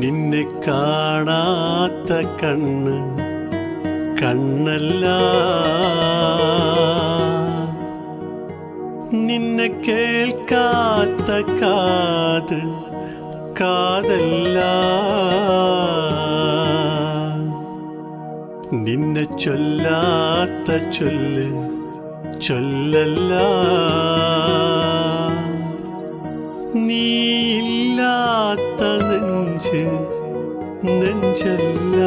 നിന്നെ കാണാത്ത കണ്ണ് കണ്ണല്ല. നിന്നെ കേൾക്കാത്ത കാത് കാതല്ല. നിന്നെ ചൊല്ലാത്ത ചൊല്ല് ചൊല്ലല്ല. നീയില്ലാത്ത നെഞ്ച് നെഞ്ചല്ല.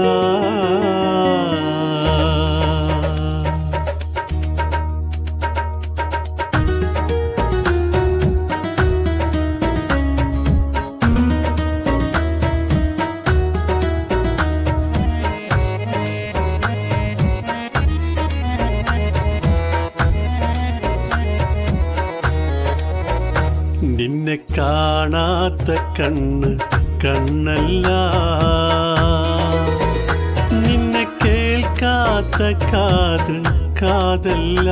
നിന്നെ കാണാത്ത കണ്ണ് കണ്ണല്ല. നിന്നെ കേൾക്കാത്ത കാത് കാതല്ല.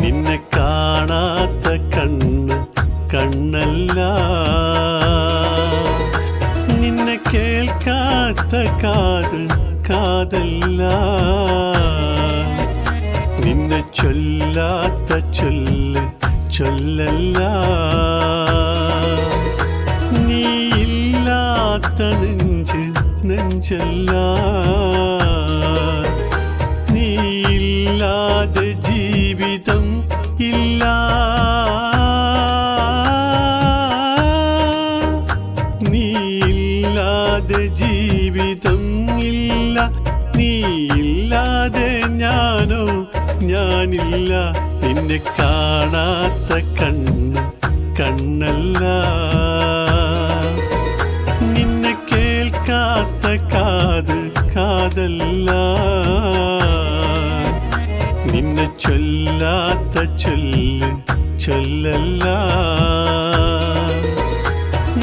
നിന്നെ കാണാത്ത കണ്ണ് കണ്ണല്ല. നിന്നെ കേൾക്കാത്ത കാത് കാതല്ല. നിന്നെ ചൊല്ലാത്ത ചൊല്ല് ചൊല്ലല്ല. നീ ഇല്ലാത്ത നെഞ്ച് നെഞ്ചല്ല. നീയില്ലാതെ ജീവിതം ഇല്ല. നീയില്ലാതെ ജീവിതം ഇല്ല. നീയില്ലാതെ ഞാനോ ഞാനില്ല. നിന്നെ കാണാത്ത കണ്ണ് കണ്ണല്ല. നിന്നെ കേൾക്കാത്ത കാത് കാതല്ല. നിന്നെ ചൊല്ലാത്ത ചൊല്ല് ചൊല്ലല്ല.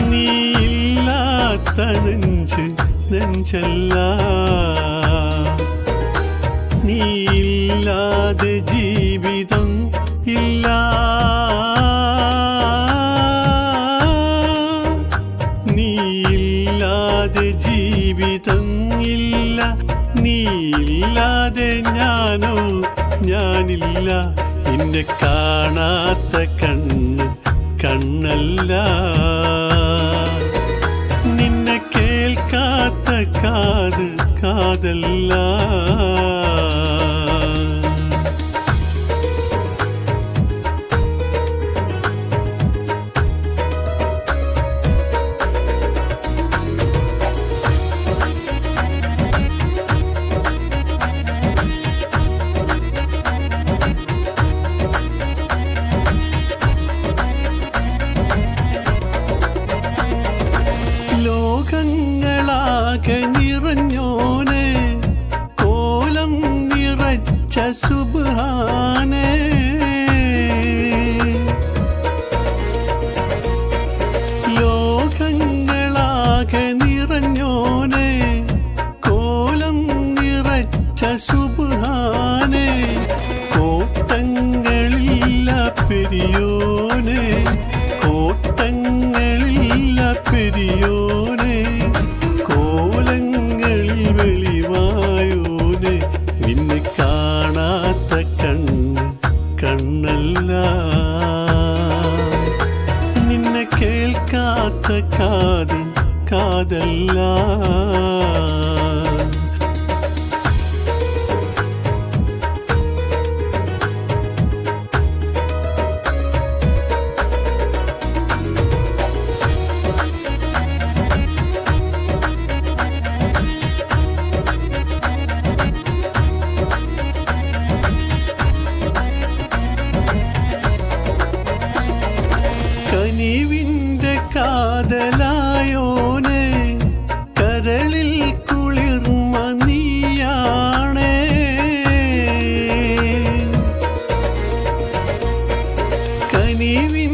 നീയില്ലാത്ത നെഞ്ച് നെഞ്ചല്ല. ഇല്ല നീയില്ലാതെ ഞാനോ? ഞാനില്ല നിന്നെ കാണാത്ത കണ്ണ് കണ്ണല്ല. നിന്നെ കേൾക്കാത്ത കാത് കാതല്ല. ലോകങ്ങളാകെ നിറഞ്ഞോനെ. കോലം നിറച്ച സുബാനെ. ലോകങ്ങളാകെ നിറഞ്ഞോനെ. കോലം നിറച്ച സുബാനെ. കോട്ടങ്ങളില്ല പെരിയോനെ. കോട്ടങ്ങളില്ല പെരിയോനെ നിന്നെ കേൾക്കാത്ത കാത് കാതല്ല കാതലായോനെ കരളിൽ കുളിർമ നീയാണേ. കനിവിന്റെ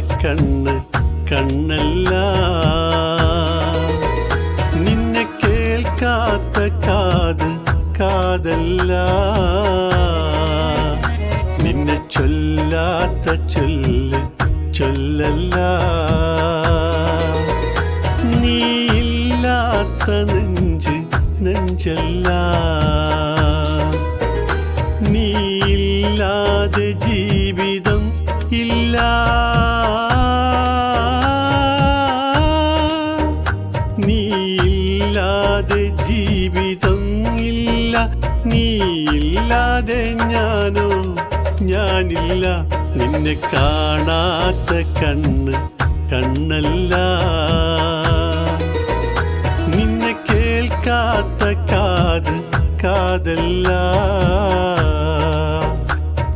കണ്ണ് കണ്ണല്ല. നിന്നെ കേൾക്കാത്ത കാത് കാതല്ല. നിന്നെ ചൊല്ലാത്ത ചൊല്ല് ചൊല്ലല്ല. നീയില്ലാത്ത നെഞ്ച് നെഞ്ചല്ല. ജീവിതം ഇല്ല നീയില്ലാതെ ഞാനോ? ഞാനില്ല നിന്നെ കാണാത്ത കണ്ണ് കണ്ണല്ല. നിന്നെ കേൾക്കാത്ത കാത് കാതല്ല.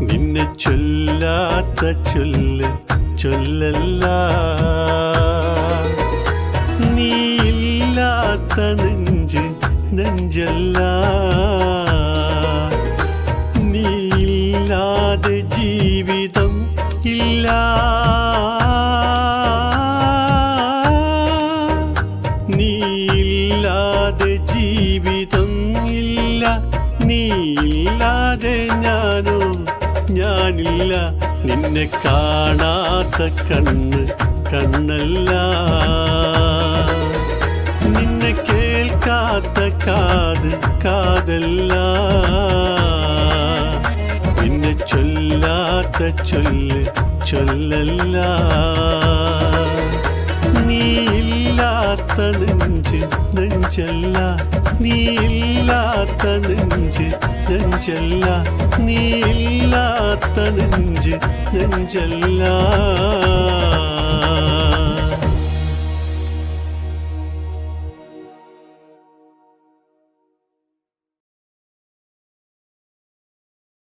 നിന്നെ ചൊല്ലാത്ത ചൊല്ല് ചൊല്ലല്ല. നിന്നെ കാണാത്ത കണ്ണ് കണ്ണല്ല. നിന്നെ കേൾക്കാത്ത കാത് കാതല്ല. നിന്നെ ചൊല്ലാത്ത ചൊല്ല് ചൊല്ലല്ല. നീയില്ലാത്ത നെഞ്ച് നെഞ്ചല്ല. നീയില്ലാത്ത നെഞ്ച് നെഞ്ചല്ല. നീയില്ലാത്ത നെഞ്ച് നെഞ്ചല്ല.